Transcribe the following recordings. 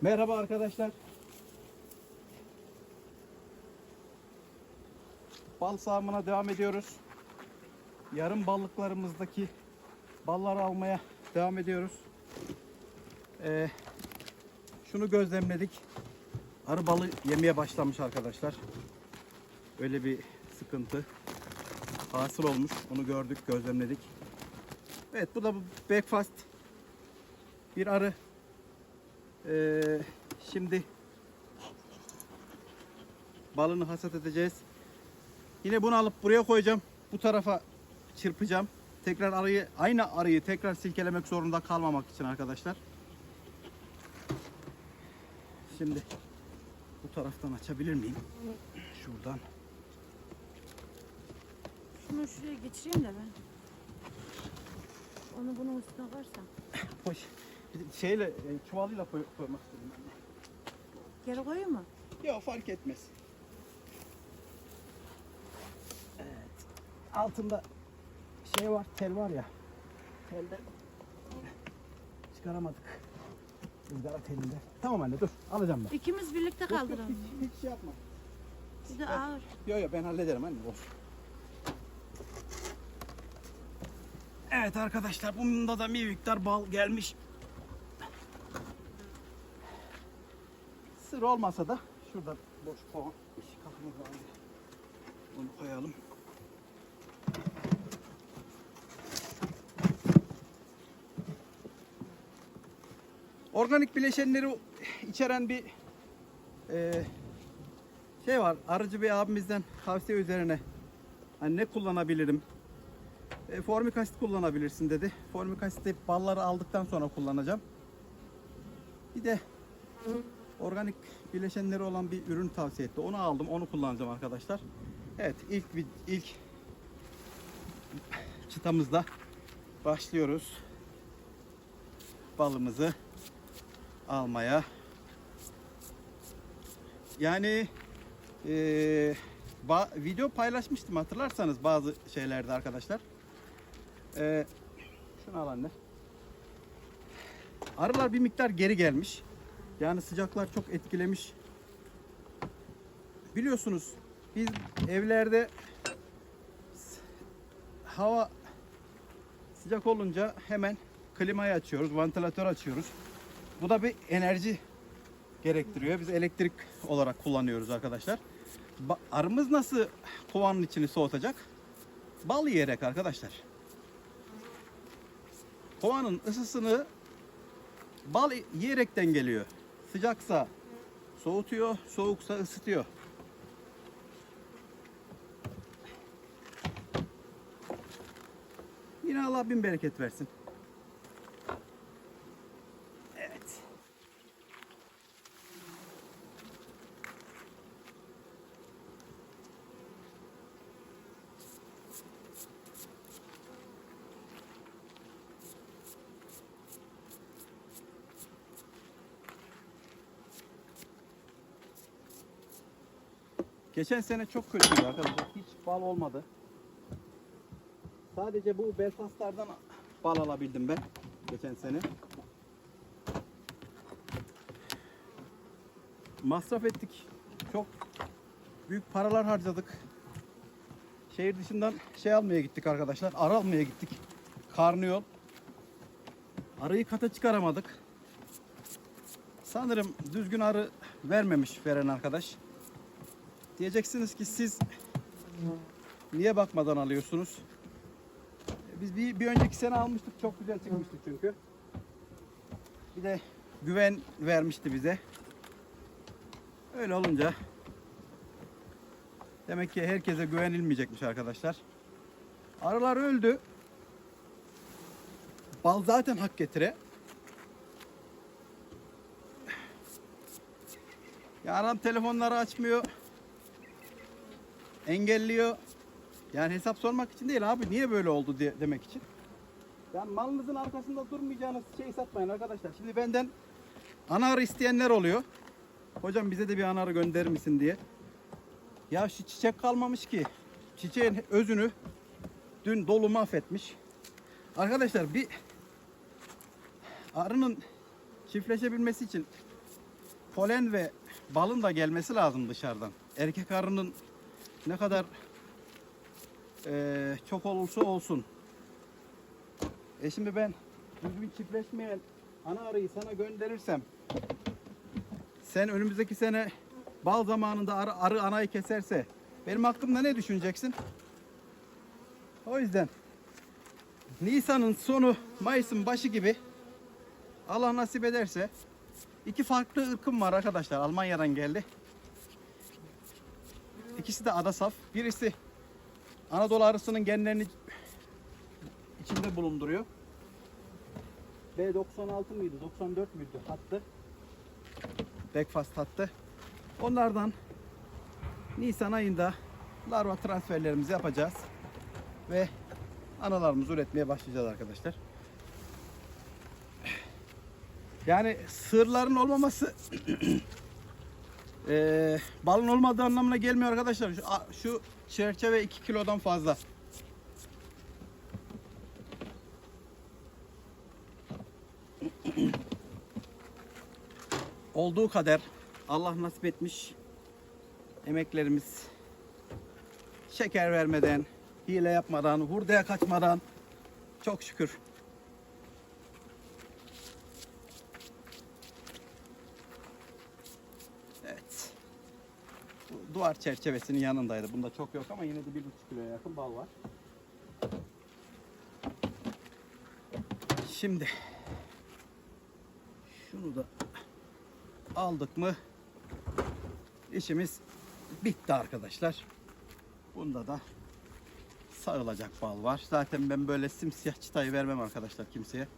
Merhaba arkadaşlar. Bal sağımına devam ediyoruz. Yarım ballıklarımızdaki balları almaya devam ediyoruz. Ee, şunu gözlemledik. Arı balı yemeye başlamış arkadaşlar. Öyle bir sıkıntı hasıl olmuş. Onu gördük, gözlemledik. Evet bu da breakfast. Bir arı. Ee, şimdi balını hasat edeceğiz. Yine bunu alıp buraya koyacağım. Bu tarafa çırpacağım. Tekrar arıyı aynı arıyı tekrar silkelemek zorunda kalmamak için arkadaşlar. Şimdi bu taraftan açabilir miyim? Şuradan. Şunu şuraya geçireyim de ben. Onu bunun üstüne koyarsam. Hoş. Şeyle e, çuvalıyla koy- koymak istedim ben de. Geri koyayım mı? Yok fark etmez. Evet. Altında şey var, tel var ya. Telde çıkaramadık. Izgara telinde. Tamam anne dur. Alacağım ben. İkimiz birlikte kaldıralım. Hiç, hiç şey yapma. Bir de ağır. Yok yok ben hallederim anne. Olsun. Evet arkadaşlar bunda da bir miktar bal gelmiş. Sır olmasa da şurada boş kovan. Onu koyalım. Organik bileşenleri içeren bir e, şey var. Arıcı bir abimizden tavsiye üzerine hani ne kullanabilirim? E, formik asit kullanabilirsin dedi. Formik asiti balları aldıktan sonra kullanacağım. Bir de organik bileşenleri olan bir ürün tavsiye etti. Onu aldım, onu kullanacağım arkadaşlar. Evet, ilk bir ilk çıtamızda başlıyoruz. Balımızı almaya. Yani eee, ba- video paylaşmıştım hatırlarsanız bazı şeylerde arkadaşlar. Eee şunu al anne. Arılar bir miktar geri gelmiş. Yani sıcaklar çok etkilemiş. Biliyorsunuz biz evlerde hava sıcak olunca hemen klimayı açıyoruz, vantilatör açıyoruz. Bu da bir enerji gerektiriyor. Biz elektrik olarak kullanıyoruz arkadaşlar. Arımız nasıl kovanın içini soğutacak? Bal yiyerek arkadaşlar. Kovanın ısısını bal yiyerekten geliyor. Sıcaksa soğutuyor, soğuksa ısıtıyor. Yine Allah bin bereket versin. Geçen sene çok kötüydü arkadaşlar. Hiç bal olmadı. Sadece bu Belfastlardan bal alabildim ben geçen sene. Masraf ettik. Çok büyük paralar harcadık. Şehir dışından şey almaya gittik arkadaşlar. Arı almaya gittik. Karnıyol. Arıyı kata çıkaramadık. Sanırım düzgün arı vermemiş veren arkadaş. Diyeceksiniz ki siz niye bakmadan alıyorsunuz? Biz bir, bir önceki sene almıştık. Çok güzel çıkmıştı çünkü. Bir de güven vermişti bize. Öyle olunca demek ki herkese güvenilmeyecekmiş arkadaşlar. Arılar öldü. Bal zaten hak getire. Ya adam telefonları açmıyor. Engelliyor. Yani hesap sormak için değil abi. Niye böyle oldu diye, demek için. Yani malınızın arkasında durmayacağınız şey satmayın arkadaşlar. Şimdi benden ana arı isteyenler oluyor. Hocam bize de bir ana arı gönderir misin diye. Ya şu çiçek kalmamış ki. Çiçeğin özünü dün dolu mahvetmiş. Arkadaşlar bir arının çiftleşebilmesi için polen ve balın da gelmesi lazım dışarıdan. Erkek arının ne kadar eee, çok olursa olsun. E şimdi ben düzgün çiftleşmeyen ana arıyı sana gönderirsem sen önümüzdeki sene bal zamanında arı, arı anayı keserse benim hakkımda ne düşüneceksin? O yüzden Nisan'ın sonu Mayıs'ın başı gibi Allah nasip ederse iki farklı ırkım var arkadaşlar. Almanya'dan geldi. İkisi de ada saf. Birisi Anadolu arısının genlerini içinde bulunduruyor. B96 mıydı? 94 müydü hattı? Breakfast hattı. Onlardan Nisan ayında larva transferlerimizi yapacağız. Ve analarımızı üretmeye başlayacağız arkadaşlar. Yani sığırların olmaması eee, balın olmadığı anlamına gelmiyor arkadaşlar. Şu, şu çerçeve 2 kilodan fazla. Olduğu kadar Allah nasip etmiş emeklerimiz şeker vermeden, hile yapmadan, hurdaya kaçmadan çok şükür Evet. Bu duvar çerçevesinin yanındaydı. Bunda çok yok ama yine de bir buçuk kiloya yakın bal var. Şimdi şunu da aldık mı işimiz bitti arkadaşlar. Bunda da sağılacak bal var. Zaten ben böyle simsiyah çıtayı vermem arkadaşlar kimseye.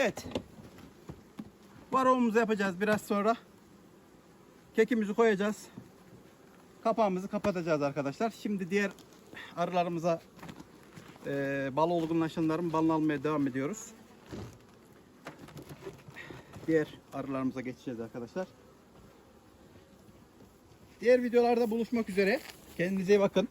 Evet. Varovumuzu yapacağız biraz sonra. Kekimizi koyacağız. Kapağımızı kapatacağız arkadaşlar. Şimdi diğer arılarımıza e, bal olgunlaşanların balını almaya devam ediyoruz. Diğer arılarımıza geçeceğiz arkadaşlar. Diğer videolarda buluşmak üzere. Kendinize iyi bakın.